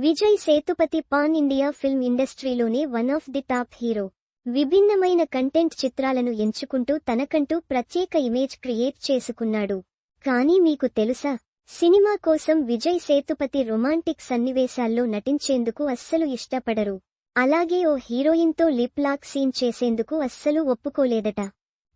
Vijay Sethupathi pan India film ఇండస్ట్రీలోనే one of the top hero. విభిన్నమైన content చిత్రాలను ఎంచుకుంటూ తనకంటూ ప్రత్యేక ఇమేజ్ క్రియేట్ చేసుకున్నాడు. కానీ మీకు తెలుసా సినిమా కోసం విజయ్ సేతుపతి రొమాంటిక్ సన్నివేశాల్లో నటించేందుకు అస్సలు ఇష్టపడరు. అలాగే ఓ హీరోయిన్తో లిప్ లాక్ సీన్ చేసేందుకు అస్సలు ఒప్పుకోలేదట.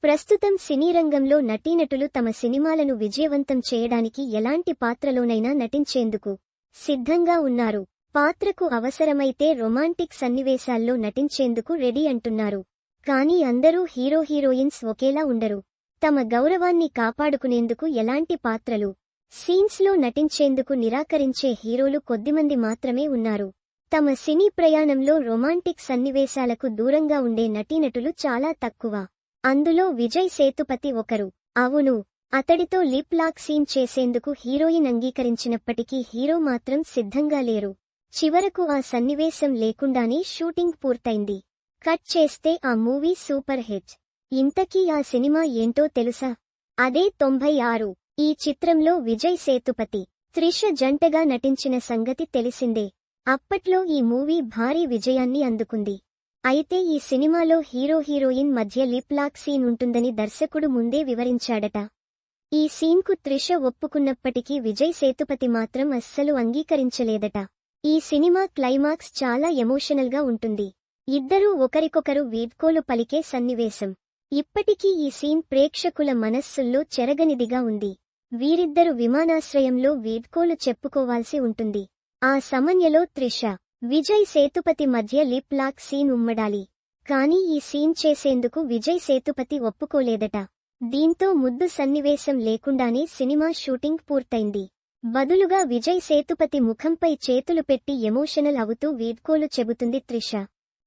ప్రస్తుతం సినీ రంగంలో నటీనటులు తమ సినిమాలను విజయవంతం చేయడానికి ఎలాంటి పాత్రలోనైనా నటించేందుకు సిద్ధంగా ఉన్నారు. పాత్రకు అవసరమైతే రొమాంటిక్ సన్నివేశాల్లో నటించేందుకు రెడీ అంటున్నారు. కానీ అందరూ హీరో హీరోయిన్స్ ఒకేలా ఉండరు. తమ గౌరవాన్ని కాపాడుకునేందుకు ఎలాంటి పాత్రలు సీన్స్లో నటించేందుకు నిరాకరించే హీరోలు కొద్దిమంది మాత్రమే ఉన్నారు. తమ సినీ ప్రయాణంలో రొమాంటిక్ సన్నివేశాలకు దూరంగా ఉండే నటీనటులు చాలా తక్కువ. అందులో విజయ్ సేతుపతి ఒకరు. అవును అతడితో లిప్ లాక్ సీన్ చేసేందుకు హీరోయిన్ అంగీకరించినప్పటికీ హీరో మాత్రం సిద్ధంగా లేరు. చివరకు ఆ సన్నివేశం లేకుండానే షూటింగ్ పూర్తయింది. కట్ చేస్తే ఆ మూవీ సూపర్ హిట్. ఇంతకీ ఆ సినిమా ఏంటో తెలుసా? అదే తొంభై ఆరు. ఈ చిత్రంలో విజయ్ సేతుపతి త్రిష జంటగా నటించిన సంగతి తెలిసిందే. అప్పట్లో ఈ మూవీ భారీ విజయాన్ని అందుకుంది. అయితే ఈ సినిమాలో హీరో హీరోయిన్ మధ్య లిప్ లాక్ సీన్ ఉంటుందని దర్శకుడు ముందే వివరించాడట. ఈ సీన్కు త్రిష ఒప్పుకున్నప్పటికీ విజయ్ సేతుపతి మాత్రం అస్సలు అంగీకరించలేదట. ఈ సినిమా క్లైమాక్స్ చాలా ఎమోషనల్గా ఉంటుంది. ఇద్దరూ ఒకరికొకరు వీడ్కోలు పలికే సన్నివేశం. ఇప్పటికీ ఈ సీన్ ప్రేక్షకుల మనస్సుల్లో చెరగనిదిగా ఉంది. వీరిద్దరు విమానాశ్రయంలో వీడ్కోలు చెప్పుకోవాల్సి ఉంటుంది. ఆ సమన్యలో త్రిష విజయ్ సేతుపతి మధ్య లిప్ లాక్ సీన్ ఉమ్మడాలి. కానీ ఈ సీన్ చేసేందుకు విజయ్ సేతుపతి ఒప్పుకోలేదట. దీంతో ముద్దు సన్నివేశం లేకుండానే సినిమా షూటింగ్ పూర్తయింది. బదులుగా విజయ్ సేతుపతి ముఖంపై చేతులు పెట్టి ఎమోషనల్ అవుతూ వీడ్కోలు చెబుతుంది త్రిష.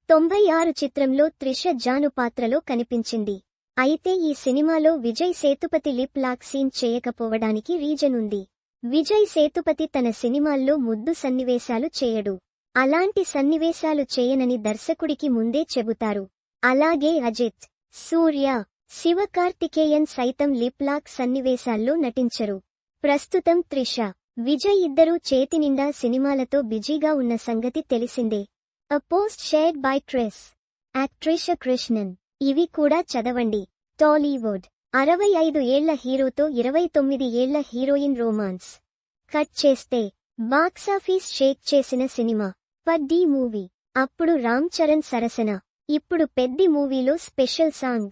తొంభై ఆరు చిత్రంలో త్రిష జాను పాత్రలో కనిపించింది. అయితే ఈ సినిమాలో Vijay Sethupathi lip lock scene చేయకపోవడానికి reason ఉంది. విజయ్ సేతుపతి తన సినిమాల్లో ముద్దు సన్నివేశాలు చేయడు. అలాంటి సన్నివేశాలు చేయనని దర్శకుడికి ముందే చెబుతారు. అలాగే అజిత్ సూర్య శివకార్తికేయన్ సైతం లిప్ లాక్ సన్నివేశాల్లో నటించరు. ప్రస్తుతం త్రిష. విజయ్ ఇద్దరూ చేతినిండా సినిమాలతో బిజీగా ఉన్న సంగతి తెలిసిందే. అ పోస్ట్ షేర్డ్ బై ట్రెస్ యాక్ట్రిష కృష్ణన్ ఇవి కూడా చదవండి. టాలీవుడ్ అరవై ఐదు ఏళ్ళ హీరోతో ఇరవై తొమ్మిది ఏళ్ళ హీరోయిన్ రోమాన్స్ కట్ చేస్తే. బాక్సాఫీస్ షేక్ చేసిన సినిమా. పడ్డీ మూవీ అప్పుడు రామ్ చరణ్ సరసన. ఇప్పుడు పెద్ది మూవీలో స్పెషల్ సాంగ్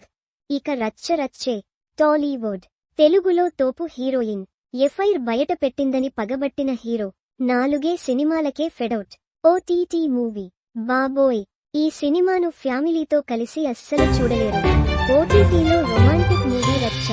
ఇక రచ్చరచ్చే టాలీవుడ్ తెలుగులో తోపు హీరోయిన్. ఎఫ్ఐర్ బయట పెట్టిందని పగబట్టిన హీరో. నాలుగే సినిమాలకే ఫెడౌట్. OTT movie. బాబోయ్. ఈ సినిమాను ఫ్యామిలీతో కలిసి అస్సలు చూడలేరు. ఓటీటీలో రొమాంటిక్ మూవీ రచ్చ